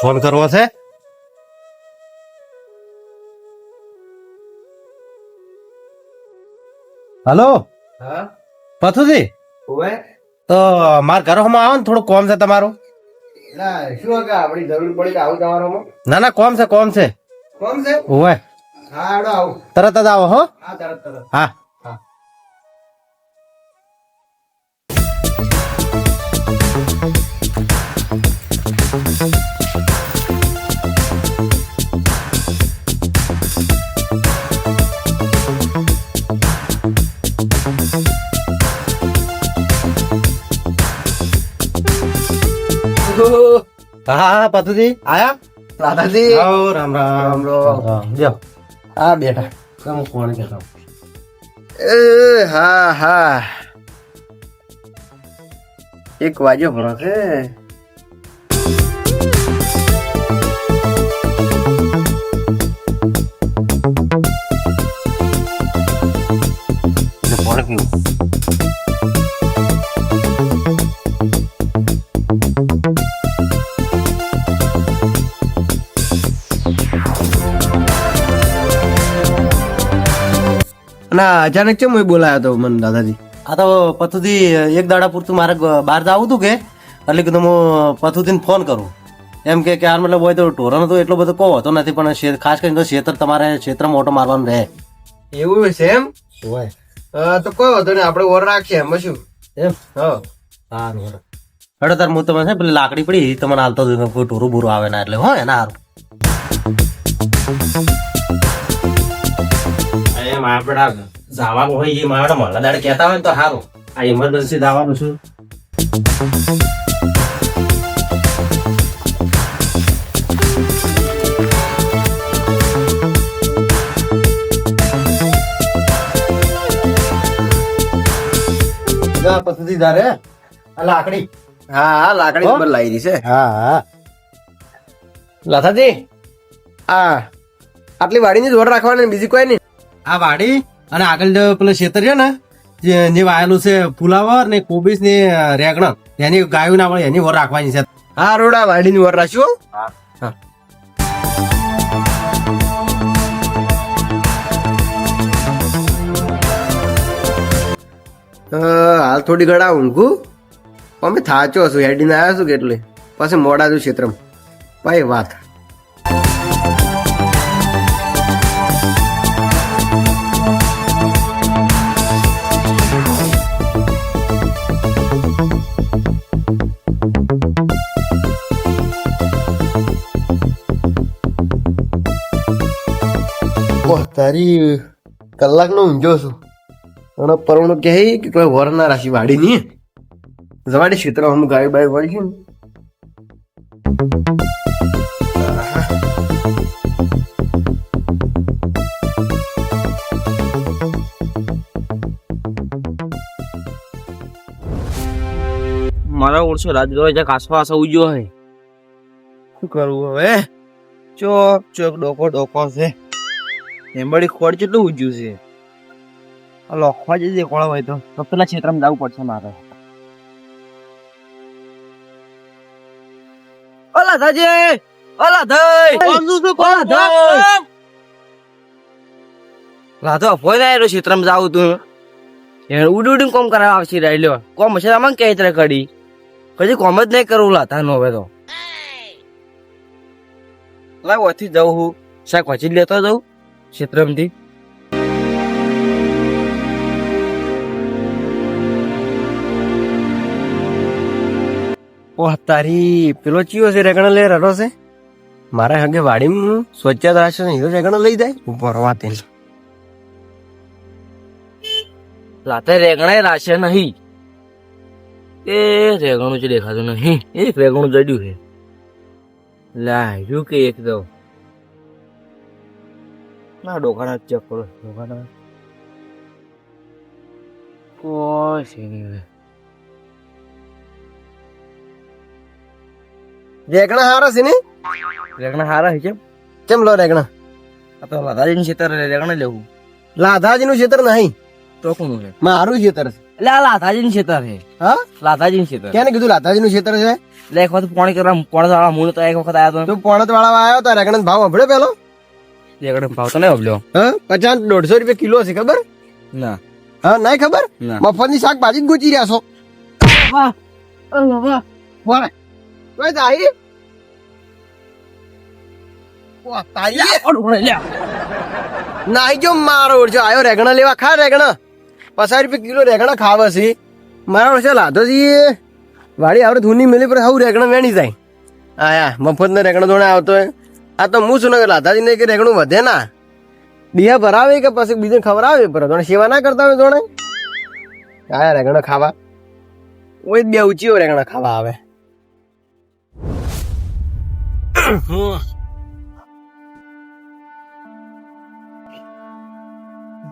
Phone કરવો છે? Hello? હા? પથુજી? ઓએ તો મારા ઘરમાં આવો ને થોડું કોમ છે તમારું. ના શું કે આપણી જરૂર પડી તો આવું તમારામાં. ના ના કોમ છે કોમ છે. કોમ છે? ઓએ હા આડો આવો. તરત જ આવો હો. હા તરત તરત. હા. હા. હા હા પથુજી આયા દાદાજી આવો રામ રામ રામ રામ. લ્યો હા બેઠા તમે ફોન કરતા એ હા હા એક વાગ્યો ભરો છે ફોન પીવું ના અચાનક કેમ હું બોલાયો તો મને દાદાજી? આ તો પથુથી એક દાડા પૂરતું મારે બહાર જવું હતું કે એટલે કીધું હું પથુથીને ફોન કરું. એમ કે આ મતલબ હોય તો ઢોરણ તો એટલો બધો કહો હોતો નથી પણ ખાસ કરીને તો ક્ષેત્ર તમારે ક્ષેત્રમાં મોટો મારવાનું રહે. એવું છે એમ? હોય. તો કોઈ વાંધો નહીં આપણે ઓર રાખીએ એમ શું એમ? હા. સારું હેડો. તાર હું તમને છે પેલી લાકડી પડી તમને હાલતો કોઈ ટોરું બુરું આવે ના એટલે. હો એના એમ આપડા જવાનું હોય એ મારે મળે દાડે કહેતા હોય ને તો સારું. આ ઇમરજન્સી દાવાનું છું. ધારે આ લાકડી. હા હા લાકડી હો? લાવી દી છે. હા હા. લતાજી હા આટલી વાડીની જોર રાખવાની બીજી કોઈ નહીં? આ વાડી અને આગળ જે પેલું ખેતર છે ને જે જે વાયેલું છે ફુલાવર ને કોબીસ ને રેગણ એની ગાયું ના મળે એની વર રાખવાની છે. હા રોડા વાડીની વર રાખ્યો હા. હા. હાલ થોડી ઘડા ઊંઘું. અમે થાચો છું હેડીને આવ્યા છું કેટલે. પછી મોડા છું ક્ષેત્રમાં. ભાઈ વાત. તારી કલાકનો ઊંઝો છું. અને પરોણો કહે કે કોઈ વર ના રાશી વાડી નહીં. જવાડી ક્ષેત્ર હું ગાય બાય વળી છે મારા ઓળશો રાજદ્રોહ જે કાસવા આસા ઉજ્યો હે શું કરવું હવે? ચોક ચોક ડોકો ડોકો છે. એમબડી ખોડ કેટલું ઉજ્યું છે? આ લખવા જઈએ કોણ હોય તો. તો પેલા ક્ષેત્રમાં જવું પડશે મારે. ઓલા થાજે ઓલા થઈ શું શું કોણ થઈ રાધો ફોન આવ્યો ક્ષેત્રમાં જાવું તું એને ઉડી ઉડીને કોમ કરાવવા આવશે રાયલો કોમ હશે આમાં કે ત્યારે કડી કદી કોમ જ નહીં કરવું લાતા નો હવે તો. લાવ ઓથી જવું હું. શાક વાંચી લેતો જવું ક્ષેત્રમથી ઓહ તારી પેલો ચિયો છે રેગણ લે રડો છે મારે હગે વાડીમાં સ્વચ્છતા રાખશે ને હીરો રેગણ લઈ જાય ઉપર વાત એને રાતે રેગણાય રાશે નહીં એ રેગણું જ દેખાતું નહીં એક રેગણું જડ્યું છે લાગ્યું કે એક ના ડોકાના ચેક કરો ડોકાના કોઈ છે નહીં રેગણા હારા છે ને? રેગણા હારા છે કેમ? કેમ લો રેગણા? આ તો લાદાજીની ખેતર રેગણા લેવું. લાધાજીનું ક્ષેત્ર નહીં. તો કોનું છે? મારું ખેતર છે. એટલે આ લાધાજીનું ખેતર છે. હા? લાધાજીનું ખેતર કેને કીધું લાધાજીનું ખેતર છે? એટલે એક વખત પોણી કરવા પોણત વાળા મૂળ તો એક વખત આવ્યો તો. તું પોણત વાળા આવ્યો તો રેગણા ભાવ હભળે પેલો? રેગણ ભાવ તો નહીં ઓબલ્યો હા? પચાસ દોઢસો રૂપિયા કિલો છે ખબર? ના. હા નહીં ખબર? ના. મફતની શાકભાજી જ ગોચી રહ્યા છો. વાહ વાહ વાહ. કોઈ તારી. વાહ તારી. નાઈ જો મારો ઓળછો આયો રેગણા લેવા. ખા રેગણા. પચાસ રૂપિયા કિલો રેગણા ખાવે છે. મારા ઓળછો લાધો જી વાડી આવડે ધૂની મેલી પર હાઉ રેગણા વેણી જાય. આયા મફત ને રેગણો ધોણે આવતો હોય. આ તો હું લાધાજી ને કે રેગણું વધે ના. દિયા ભરાવે કે પછી બીજે ખવડાવે પર ધોણે સેવા ના કરતા હોય જોણે? આયા રેગણો ખાવા. ઓય બે ઉચીઓ રેગણો ખાવા આવે.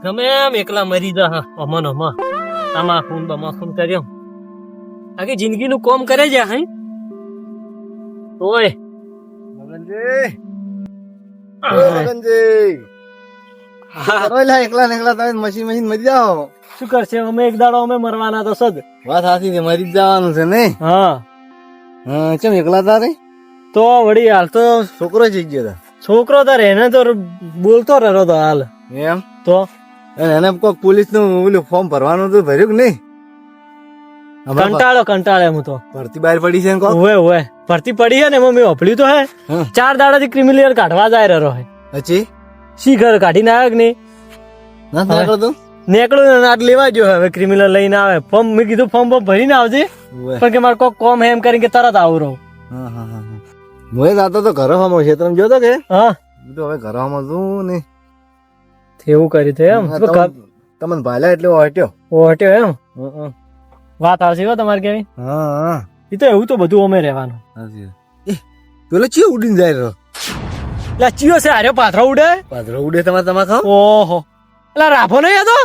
ગમે એમ એકલા મરી જા હા અમન અમા આમાં ખૂન બમા ખૂન કર્યો. આખી જિંદગીનું કોમ કરે છે હે? ઓય. એકલા એકલા તમે મશીન મશીન મરી જાઓ. શું કરશે? અમે એક દાડો અમે મરવાના તો સદ. વાત સાચી છે મરી જવાનું છે ને? હા. હા ચમ એકલા તારે તો વળી હાલ તો છોકરો જઈ ગયો છોકરો તારે એને તો બોલતો રહ્યો તો હાલ. એમ? તો? એને કોઈ પોલીસનું ઓલું ફોર્મ ભરવાનું તો ભર્યું કે નહીં? કંટાળો કંટાળે હું તો. ભરતી બહાર પડી છે ઓવે ઓવે ભરતી પડી હે ને એમાં મેં તો હે. ચાર દાડાથી ક્રિમિલિયર કાઢવા જાય રહ્યો હે. પછી? શી ઘર કાઢીને આવ્યો કે નહીં? નીકળું ને નાટ લેવા જો હવે ક્રિમિનલ લઈને આવે. ફોર્મ મેં કીધું ફોર્મ ફોર્મ ભરીને આવજે. પણ કે મારે કોક કોમ હે એમ કરીને કે તરત આવું રહું. હા હા હા હું. જાતો તો ઘર હમો છે. તમે જોતો કે? હા. તો હવે ઘર હમો છું ને. એવું કર્યું તો એમ. તમને ભાલ્યા એટલે હટ્યો ઓ હટ્યો એમ વાત આવશે હો તમારે કેવી? હા. હા એ તો એવું તો બધું અમે રહેવાનું. એ પેલો ચિયો ઉડીને જાય રહ્યો. એટલે ચિયો છે આર્યો પાથરો ઉડે? પાથરો ઉડે તમારે તમારે ખાવ. ઓહો. એટલે રાફો નહીં હતો?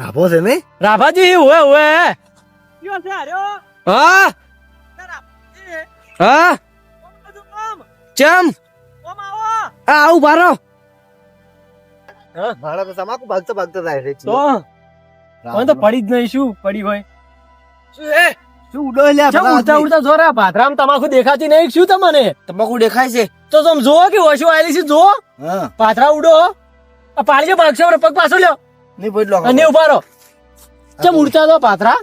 રાભો છે ને રાફાજી ઉવે ઉવે ચિયો છે આર્યો. હા? હા? ચમ? આ આવું. બારો ભાડા તો તમાકુ ભાગતો ભાગતો જાય છે તો? તો પડી જ નહીં શું પડી હોય? શું ઉડો લ્યા ઉડતા ઉડતા જોરા પાથરામ તમાકુ દેખાતી નહીં શું તમને? તમાકુ દેખાય છે? તો તમે જોવો કે ઓછું આવેલી છે જોવો હા. પાથરા ઉડો આ પાડજો ભાગશો પગ પાછો લ્યો. નહીં બોલો અને ઊભા રહો. ચમ ઉડતા તો પાથરા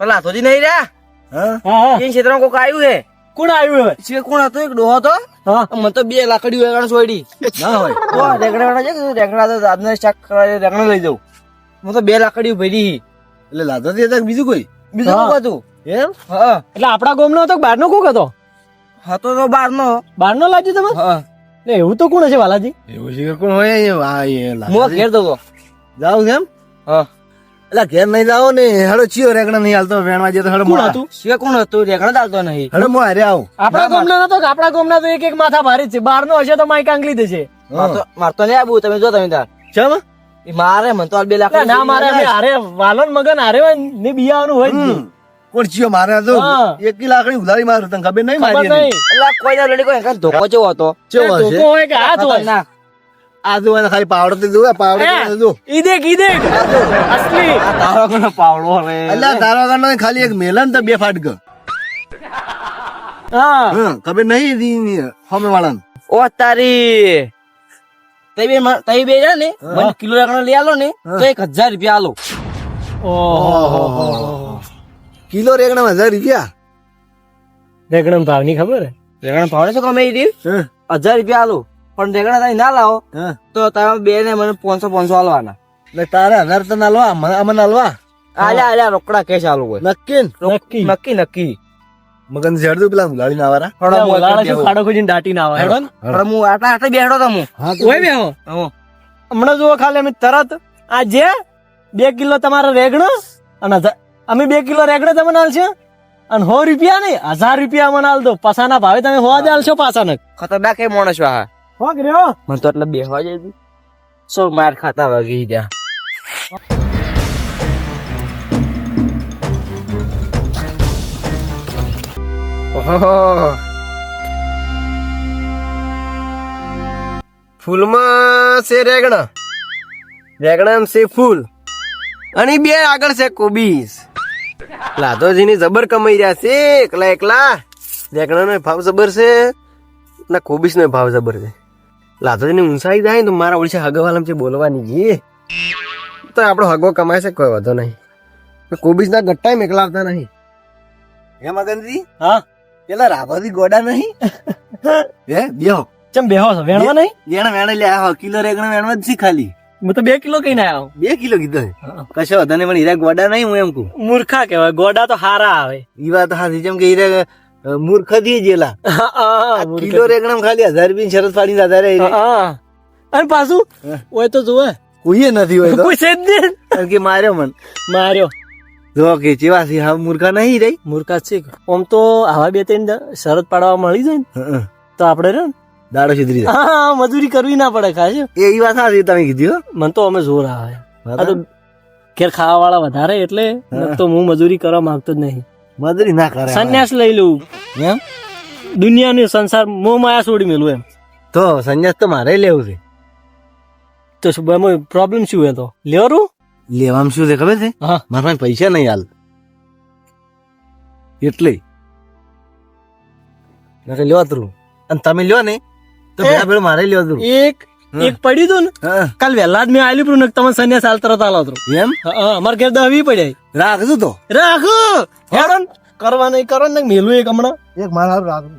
પેલા હાથોજી નહીં રહ્યા? હા? એ ક્ષેત્રમાં કોક આવ્યું હે? કોણ આવ્યું હે છે કોણ હતો? એક ડોહો હતો? હા. મને તો બે લાકડી વેગણ છોડી. ના હોય. તો રેગડા છે રેગડા તો આજના કરવા રેગણા લઈ જાઉં હું તો બે લાકડી ભરી. એટલે લાદો થી બીજું કોઈ. બીજું કોક હતું? એમ? હા. એટલે આપણા ગામનો હતો બહાર નો કોક હતો હતો તો બાર નો લાગ્યો નો લાગ્યું તમે? હા. એવું તો કોણ છે વાલાજી? એવું છે કોણ હોય? અહીંયા? લાદો. ઘેર તો જાવ એમ? હા. એટલે ઘેર નહીં જાવ ને હેડો ચિયો રેકડા નહીં હાલતો વેણવા જતો હેડો કોણ. હતું? શિવે કોણ હતું? રેકડા ચાલતો નહીં. હેડો હું હારે આવું. આપણા ગામનો નતો કે આપણા ગામના તો એક એક માથા ભારે જ છે. બહાર નો હશે તો માઈક આંગલી દેશે. મારતો મારતો નહીં આબુ તમે જો તમે તાર ચમ મારે મન તો આ બે લાખ ના મારે અમે હારે વાલન મગન હારે ને બિયાવાનું હોય કોણ મારે તો? એક એકી લાકડી ઉધારી મારે તને ખબર નહીં મારી. એટલે કોઈ ના લડી કોઈ ધોકો જેવો હતો. ધોકો હોય કે હાથ હોય? ખતરનાક. આ જો એને ખાલી પાવડો થી જોવે પાવડો જો ઈ દેખ ઈ દેખ. અસલી. તારો કોનો પાવડો રે અલ્યા તારો વગરનો ખાલી એક મેલન તો બે ફાટક. હા. હા ખબર નહીં હોમે વાળાને. ઓ તારી. તઈ બે મ- તઈ બે છે ને મને કિલો રેગણો લઈ આલો ને તો એક હજાર રૂપિયા આલો ઓહો કિલો રેગણા હજાર રૂપિયા રેગણમ ભાવની ખબર હે રેગણા ભાવને શું કમાઈ રહ્યું હા, હજાર રૂપિયા આલો પણ રેગણા તમે ના લાવો હા. તો તમે બે ને મને પાંચસો પાંચસો આલવાના એટલે તારે હજાર તો નાલવા મને અમને નાલવા આલ્યા આલ્યા રોકડા કેશ આલો હોય નક્કી ને? રોક- નક્કી. નક્કી નક્કી મગન ઝેડતું પેલા ગાડી ના વારા પણ હું છે ખાડો ખોજીને દાટી ના આવે હેડો ને. હું આટલા આટલા બેઠો તો હું. હા ઓય બેહો. હમણાં જુઓ ખાલી અમે તરત આ જે બે કિલો તમારો રેગણો અને અમે બે કિલો રેગણો તમને આલશે અને સો રૂપિયા નહીં હજાર રૂપિયા મને આલ દો. પાસાના ભાવે તમે હોવા જ આલશો પાસાને ખતરનાક એ માણસ વાહ. હો કર્યો? મને તો એટલે બેહવા જાય સો માર ખાતા વાગી ત્યાં ફૂલમાં છે રેગણા. રેગણા છે ફૂલ. અને બે આગળ છે કોબીસ લાધોજીની જબર કમાઈ રહ્યા છે એકલા એકલા. રેગણાનો ભાવ જબર છે ના કોબીસનો ભાવ જબર છે. લાધોજીની ઊંસાઈ જાય તો મારા ઓળશે હગવાલમ છે બોલવાની જે તો આપણો હગો કમાય છે કોઈ વાંધો નહીં. કોબીસના ગટ્ટા મેકલાવતા નહીં. હે મગનજી? હા? પેલા રાભાથી ગોડા નહીં? હે બેહો ચમ બેહો છો વેણવા નહીં? વેણ વેણ લે આવો કિલો રેગણ વેણવા જ ખાલી હું તો બે કિલો કઈ ના આવ્યો બે કિલો કીધો કશો વધો પણ હીરા ગોડા નહીં હું એમ કહું. મૂર્ખા કહેવાય ગોડા તો હારા આવે. ઈ વાત હાથી જેમ કે હીરા મૂર્ખ દી જેલા. કિલો રેગણમ ખાલી હજાર રૂપિયા શરત પાડીને હજાર રહે હા, હા. અને પાછું? ઓય તો જુએ કોઈએ નથી હોય તો. કોઈ છે જ નહીં. કે માર્યો મન. માર્યો. જો કે ચેવા છે હા મૂર્ખા નહીં રહી મૂર્ખા છે આમ તો આવા બે ત્રણ શરત પાડવા મળી જાય ને. તો આપણે ને? દાડો સુધરી જાય. હા મજૂરી કરવી ના પડે ખાશે એ વાત સાચી તમે કીધી મને તો અમે જોર આવે. આ તો ઘેર ખાવા વાળા વધારે એટલે તો હું મજૂરી કરવા માંગતો જ નહીં. મજૂરી ના કરે સંન્યાસ લઈ લઉં. એમ? દુનિયાનો સંસાર મોહ માયા છોડી મેલું એમ. તો સંન્યાસ તો મારે લેવું છે. તો પ્રોબ્લેમ શું હે તો? લેવાનું લેવામાં શું છે ખબર છે? મારા પાસે પૈસા નહીં હાલ. એટલે. નકર લ્યો તું અને તમે લ્યો ને તો. ભેળા ભેળ મારે લ્યો તું એક એક પડી હતું ને? કાલ વહેલા જ મેં આલ્યું પણ નકર તમે સન્યાસ હાલ તરત આલો હતો એમ? અમારે ઘેર દહવી પડ્યા. રાખજો તો. રાખો! હેડો કરવા નહીં કરો ને મેલું એક હમણાં. એક મારા રાખજો.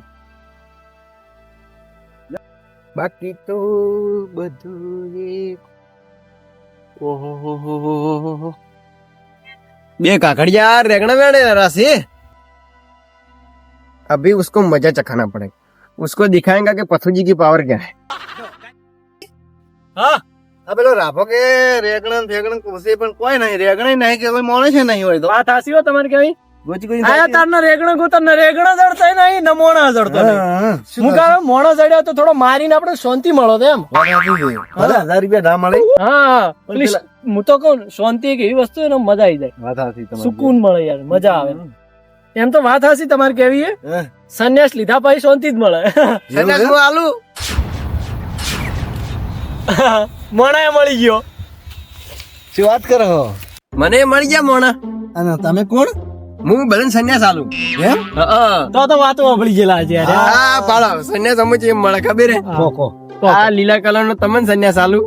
બાકી તો બધું એક ઓહોહોહોહોહો. બે काकड़िया रेगना वेड़े राशि अभी उसको मजा चखाना पड़ेगा उसको दिखाएंगा कि पथू जी की पावर क्या है હા આ પેલો રાફો કે રેગણ ફેગણ કુસે પણ કોઈ નહીં રેગણ નહીં કે કોઈ માણસ ય નહીં હોય તો વાત હાસી હો તમારે કેવી શાંતિ મળો એમ. હું. તો કહું શાંતિ એક એવી વસ્તુ મજા આવી જાય. સુકૂન મળે યાર મજા આવે. એમ તો વાત હશે તમારે કેવી સંન્યાસ લીધા પછી શાંતિ જ મળે. સંન્યાસનું મળી ગયો. શું વાત કરો મને મળી ગયા મોણા. અને તમે કોણ? હું બલન સંન્યાસ આલું એમ? તો તો વાતો સાંભળી ગયેલા છે યાર. હા પાડો. સંન્યાસ અમુક એમ મળે ખબર હે. આ લીલા કલર નો તમને સંન્યાસ આલુ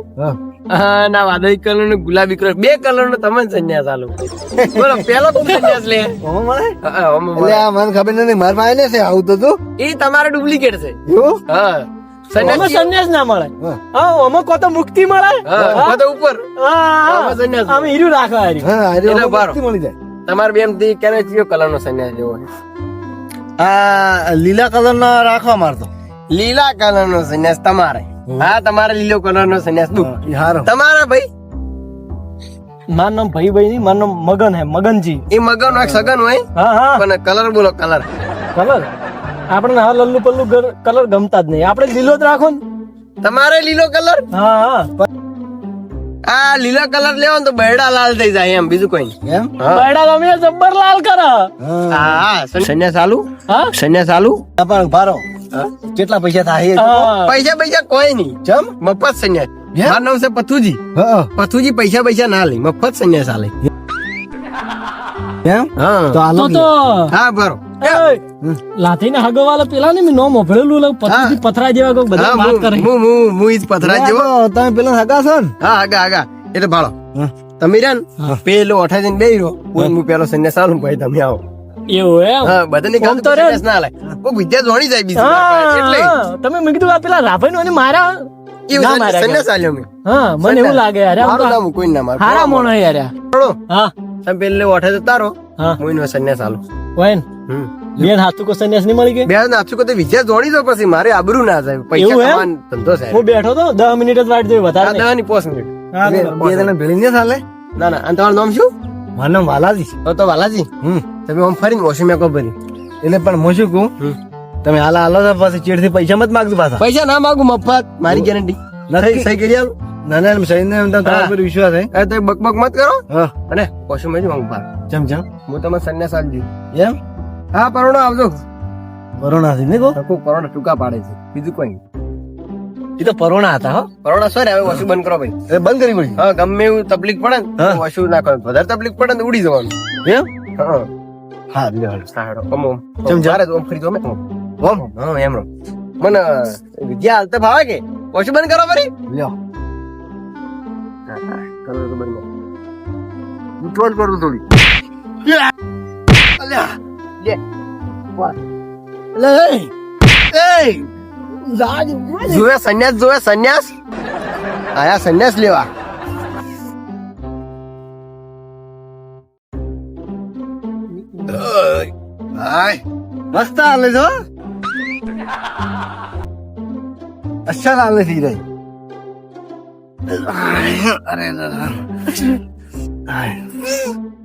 ના વાદળી કલર નો ગુલાબી કલર બે કલર નો તમને સંન્યાસ આલું બોલો પેલો તું સંન્યાસ લે? મળે? આ મને ખબર નથી માર પાસે છે આવું તો તું? એ તમારે ડુપ્લિકેટ છે. હા. સંન્યાસ સંન્યાસ ના મળે. હા. હા તો મુક્તિ મળે. ઉપર. સંન્યાસ. હીરું રાખવા મળી જાય. તમારે બેમથી કેને કયો કલર નો સંન્યાસ લેવો આ લીલા કલર નો રાખવા મારતો. લીલા કલર નો સંન્યાસ તમારે. હા તમારે લીલો કલર નો સંન્યાસ તમારા ભાઈ? મારું નામ ભાઈ ભાઈ નહીં મારું નામ મગન હે મગનજી. એ મગન હોય સગન હોય? હા હા. પણ કલર બોલો કલર. કલર? આપણે હા લલ્લુ પલ્લુ કલર ગમતા જ નહીં. આપણે લીલો જ રાખો ને. તમારે લીલો કલર? હા હા. આ લીલા કલર લેવો તો બૈડા લાલ થઈ જાય એમ બીજું કોઈ એમ? બૈડા તમે જબ્બર લાલ કરો. હા. સંન્યાસ આલુ? હા? સંન્યાસ આલુ? પણ ભારો. કેટલા પૈસા થાય પૈસા પૈસા કોઈ નહીં. જમ મફત સંન્યાસ. હે? મારું નામ છે પથુજી. પથુજી પૈસા પૈસા ના લે મફત સંન્યાસ આલે. એમ? હા. તો આલો તો તો હા બરો લાથી ને હગવાલા પેલા ને મેં નોમ ઓફળેલું લઉં પછી પથરા જેવા કોઈક બધા વાત કરે. હું હું હું જ પથરા જેવો. તમે પેલા હગા છો ને? હા આગા આગા એટલે ભાળો. તમે રહ્યા પેલો અઠા જઈને બે રહ્યો. હું. પેલો સંન્યાસ આલું ભાઈ તમે આવો. એવું એમ? હા બધાની કામ તો તો રે. ના. લે કોઈ વિદ્યા જોણી જાય બીજી એટલે. તમે મેં કીધું આ પેલા રાભાઈ નું મારા એ ના સંન્યાસ આલ્યો મેં. હા મને એવું લાગે યાર મારું નામ કોઈ ના મારે. હારા મોણો યાર હા. તમે પેલે અઠે તો તારો હા. હું એનો સંન્યાસ આલું. વૈન બેન હાથું કો સંન્યાસ નહીં મળી ગઈ? બે નાચું કે વિચાર જોડી દો પછી મારે આબરૂ ના જાય. પૈસા કમાવાનો ધંધો છે. હું બેઠો તો 10 મિનિટ જ વાટ જોઈ વધારે ના ની 5 મિનિટ. હા, બે. જણા ભેળી ને ચાલે? ના ના અને તમારું નામ શું? મારું નામ વાલાજી. તો તો વાલાજી? હમ. તમે ઓમ ફરીને વોશિંગ મેકો ભરી. એટલે પણ હું શું કહું? તમે હાલ હાલો પછી ચીડથી પૈસા મત માગજો પાછા. પૈસા ના માંગુ મફત. મારી ગેરંટી નથી. સહી કરી આલું ના ના એમ સહીને એમ તો તમારા પર વિશ્વાસ હે. અરે તો બકબક મત કરો. હા. અને કોશું મેં માંગુ પાર ચમ ચમ. હું તમે સંન્યાસ આપજો. એમ? હા પરોણો આવજો. પરોણા થી ને કોઈ પરોણો ટૂંકા પાડે છે. બીજું કોઈ એ તો પરોણા હતા હો. પરોણા સર હવે વસુ બંધ કરો ભાઈ. એ બંધ કરી પડી. હા ગમે એવું તકલીફ પડે ને. વોશિંગ ના કરો વધારે તકલીફ પડે ને ઉડી જવાનું. એમ? હા હા. લ્યો સાહેબ સારું કમો ચમ જારે તો ફરી દો મે ઓમ. હા એમ મને વિદ્યા હાલતે ભાવે કે? વસુ બંધ કરો ફરી. લ્યો. કરો તો બંધ ઉઠવાલ કરું થોડી અલ્યા લે જોવે સંન્યાસ જોવે સંન્યાસ આયા સંન્યાસ લેવા મસ્ત હાલે છો અચ્છા હાલે થઈ રહી અરે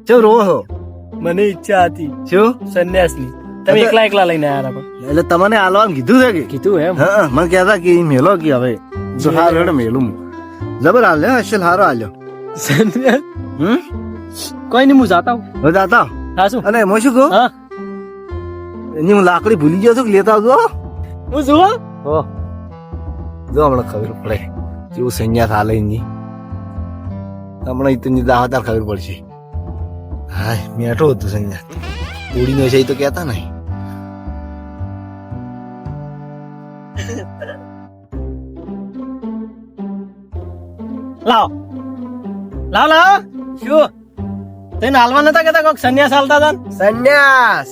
ચો રો છો? મને ઈચ્છા હતી. શું? સંન્યાસની. તમે એકલા એકલા લઈને આવ્યા હતા એટલે તમને આલવાનું કીધું છે કે? કીધું એમ. હા મને કહેતા કે મેલો કે હવે? જો હાર હેડ મેલું જબર હાલ્યો અશલ હારો હાલ્યો. સંન્યાસ? હમ? કોઈ નહીં હું જાતા હું હું જાતા હા શું? અને હું શું કહું? હા. એની હું લાકડી ભૂલી ગયો છું કે લેતા આવજો હું જુઓ. હો. જો હમણાં ખબર પડે. કેવું સંન્યાસ હાલે એની હમણાં ઇતની દાવતાર ખબર પડશે હાય મેઠો હતો સંન્યાસ ઉડીનો છે એ તો કહેતા નહીં લાવ લાવ લાવ શું તને હાલવા નતા કેતા કોક સંન્યાસ હાલતા હતા ને? સંન્યાસ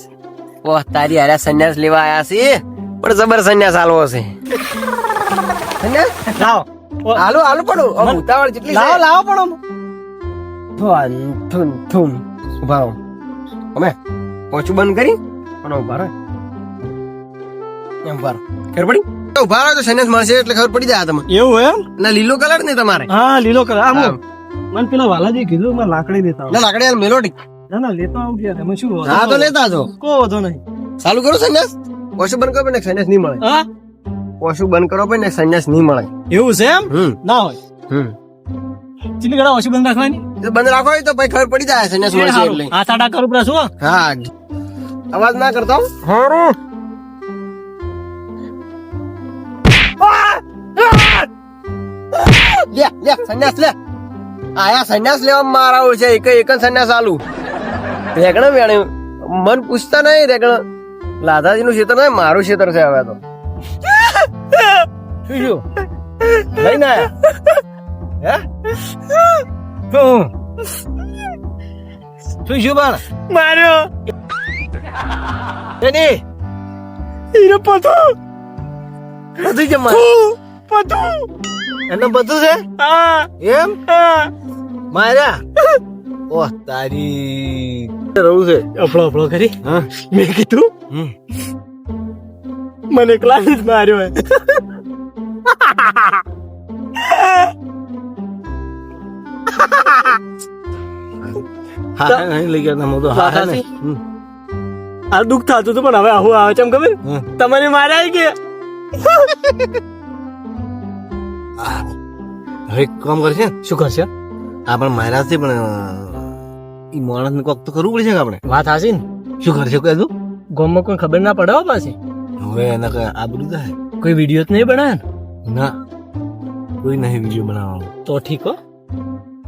ઓહ તારી હારે સંન્યાસ લેવા આયા છે પણ જબર સંન્યાસ હાલવો છે સંન્યાસ લાવ ઓ, હાલો હાલો પણ ઉતાવળ જેટલી લાવ લાવ પણ. થુન થુન થુન ઊભા રહો. અમે પોચું બંધ કરી પણ ઊભા રહો. એમ ઊભા રહો. ખબર પડી? ઊભા રહો તો સંન્યાસ મળશે એટલે ખબર પડી જાય તમને. એવું એમ? ના લીલો કલર ને તમારે. હા લીલો કલર. આમ. મને પેલા વાલાજી કીધું મને લાકડી લેતા ના લાકડી હાલ મેલોડી. ના ના લેતો આવું યાર એમાં શું હા તો લેતા જો કો વધો નહીં. ચાલુ કરો સંન્યાસ. પોચું બંધ કરો પણ સંન્યાસ નહીં મળે. હા? પોચું બંધ કરો પણ સંન્યાસ નહીં મળે. એવું છે એમ? હમ. ના હોય. હમ. ચીલી ગળા ઓછી બંધ રાખવાની? જો બંધ રાખો હોય તો પછી ખબર પડી જાય સંન્યાસ મળશે એટલે. આ સાડા કરું પડે શું? હા. અવાજ ના કરતો? હારું. લે લે સંન્યાસ લે. આયા સંન્યાસ લેવા મારા હોય છે એક એક જ સંન્યાસ આલુ. રેગણ વેણ મન પૂછતા નહીં રેગણ. લાધાજી નું ક્ષેત્ર નહીં મારું ક્ષેત્ર છે હવે તો. શું લઈને આયા. હે? શું શું શું બાણ માર્યો. એની? હીરો પતો બધું છે મારે પતો એમને બધું છે? હા. એમ? હા. માર્યા? ઓહ તારી. રહું છે. અફળો અફળો કરી. હા. મેં કીધું મને ક્લાસ માર્યો હે. હા નહીં લઈ ગયા હું તો હા હા ને. આ દુઃખ થતું હતું પણ હવે આવું આવે છે એમ ખબર. તમને માર્યા કે હવે કામ કરશે? શું કરશે? આપણે માર્યા છે પણ ઈ માણસ ને કોક તો કરવું પડશે કે આપણે? વાત હાસી ને? શું કરશે કહે તું ગામમાં કોઈ ખબર ના પડે પાછી. હવે એને કઈ આબરું થાય કોઈ વીડિયો જ નહીં બનાવે ને? ના. કોઈ નહીં વીડિયો બનાવવાનો. તો ઠીક હો.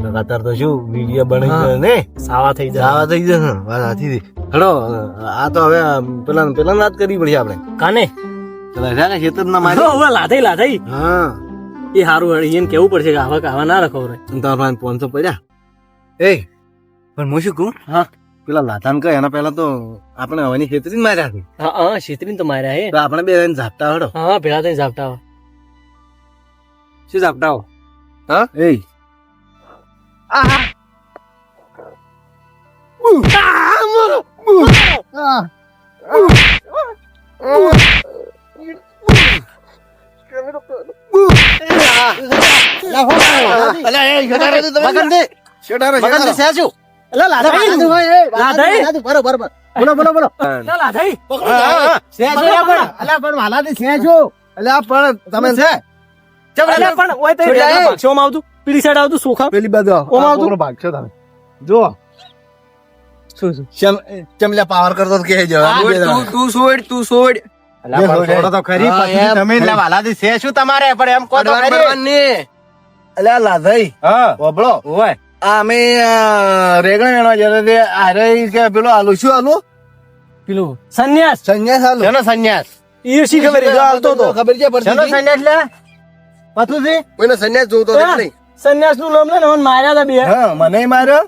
લગાતાર તો શું વીડિયો. બનાવી ને? સાવા થઈ જાય આવા થઈ જશે ને? વાત સાચી હતી આ તો હવે પેલા પેલા વાત કરવી પડી આપણે. કાને? પેલા ને ખેતર ના મારી હવે લાથઈ લાથઈ હા. એ સારું હળી એને કેવું પડશે કે આવા કાવા ના રખો રે તાર પાસે પાંચસો પડ્યા. એ પણ હું શું કહું? હા. પેલા લાથાન કહે એના પહેલા તો આપણે હવાની ખેતરી જ માર્યા હા હા ખેતરી તો માર્યા હે. આપણે બે ઝાપટા હડો. હા ભેળા થઈને ઝાપટા એ એલા લાધાઈ લાધાઈ બોલો બોલો બોલો પણ તમે છે અલા પણ ઓય તે છોડ્યા એ. ભાગશોમાં આવતું? પેલી સાઈડ આવતું? સોખા પેલી બાજુ ઓમ આવતું? ભાગશો તમે. જો શું શું? ચમલા પાવર કરતો કે જો તું તું સોડ તું સોડ. તો ખરી પછી તમે એટલે વાલાદી છે શું તમારે? પણ એમ પડવાન પડવાન ને. અલ્યા લાધાઈ. હા. ઓબળો ઓય આ અમે રેગણ વેણવા જતા તે આરે ઈ કે પેલો આલુ. શું આલુ? પેલું સંન્યાસ. સંન્યાસ આલુ. સંન્યાસ? એ શી ખબર એ જો ખબર છે પથુજી કોઈનો સંન્યાસ જોતો જ નહીં. સંન્યાસનું નામ લે ને મને માર્યા તા બે. હા મને માર્યો.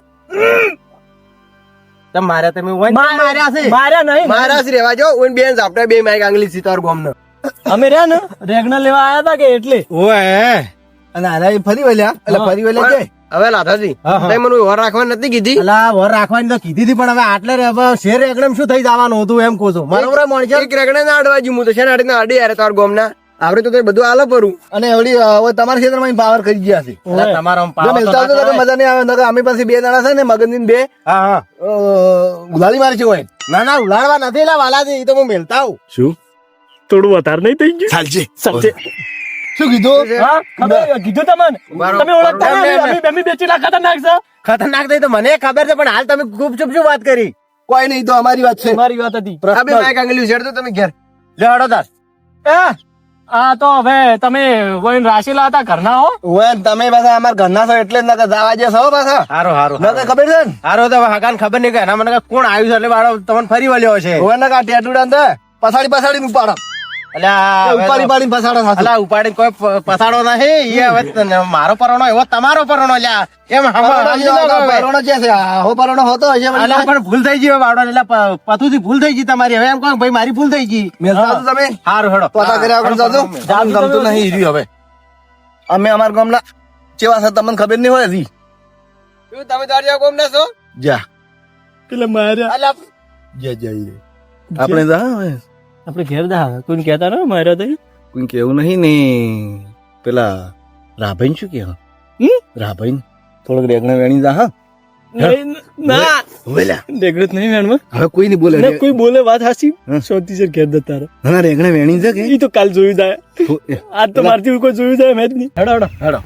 તમે માર્યા તમે હોય માર્યા? છે. માર્યા નહીં મારા જ રેવા જો ઓન બેન ઝાપટા બે મારી આંગલી સીતાર ગોમનો. અમે રહ્યા ને રેગના લેવા આયા તા કે એટલે? ઓય અને આના ફરી વળ્યા? એટલે ફરી વળ્યા કે? હવે લાથાજી હા, હા. તે મને વર રાખવા નથી કીધી? અલા વર રાખવાની તો કીધી હતી પણ હવે આટલે રે હવે શેર એકદમ શું થઈ જવાનું હતું એમ કહું છું. બરોબર મોણસ એક રેગણે ના અડવા હું તો છે ને અડીને અડી યાર તાર ગોમના. આવડે તો તે બધું આલો પરું. અને એવડી હવે તમારા ક્ષેત્રમાં પાવર કરી ગયા છે. તમારો. મજા નહીં આવે નકર અમે પાસે બે દાડા છે ને મગનદીન બે હા હા. મારી છે હોય ના ના ઉલાડવા નથી લા વાલાજી એ તો હું મેલતા આવું. શું? થોડું વધારે નહીં થઈ ગયું? ચાલજે. સાચે શું કીધું? હા કીધું તમને? તમે ઓળખતા અમે અમે બેચેલા ખતરનાક છે. ખતરનાક થઈ તો મને ખબર છે પણ હાલ તમે ખૂબ ચૂપ શું વાત કરી. કોઈ નહીં તો અમારી વાત છે. મારી વાત હતી. આ બે માઇક આંગળી તમે ઘેર. લે હડો તાર. એ આ તો હવે તમે કોઈ રાશીલા હતા ઘરના હો. ઓય તમે પાછા અમારા ઘરના છો એટલે જ નકર જવા જે છો પાછા. હારો હારો નકર ખબર છે ને? હારો તો હાકાન ખબર નહીં કે એના મને કે કોણ આવ્યું છે એટલે વાળો તમને ફરી વળ્યો છે ઓય નકર ટેટુડા ને પછાડી પછાડી ઉપાડો. ઉપાડી પછાડો થાશે. અલા ઉપાડી કોઈ પસાડો નહીં. એ હવે મારો પરણો એવો તમારો પરણો લ્યા એમ હમ- પરોણો હવે. પરોણો છે હોતો હશે અલા પણ ભૂલ થઈ ગઈ વાડો એટલે પતુથી ભૂલ થઈ ગઈ તમારી. હવે એમ કહો ભાઈ મારી ભૂલ થઈ ગઈ. મેલતા તમે? હારું હેડો. પોતા કર્યા વગર જાજો. જાજો ગમતું નહીં હવે. અમે અમારા ગામના ચેવા છે તમને ખબર નહીં હોય હજી? તમે તાર ગામના છો? જા. પેલા મારે અલા જા જઈએ આપણે જા હવે. આપણે ઘેર દા. કોઈ કહેતા ને મારા તો કોઈ કેવું નહીં ને. પેલા રાભાઈ શું કે રાભાઈ થોડોક રેગણા વેણી જા હા. ના. વેલા ડેગડત નહીં વેણમાં. હવે કોઈ નહીં બોલે કોઈ બોલે વાત હાસી હમ. શોધી છે ઘેર દતા તારો. ના રેગણા વેણી છે કે? ઈ તો કાલ જોયું જાય. તો મારથી કોઈ જોયું જાય મેં જ નહીં. હેડો હેડો હેડો.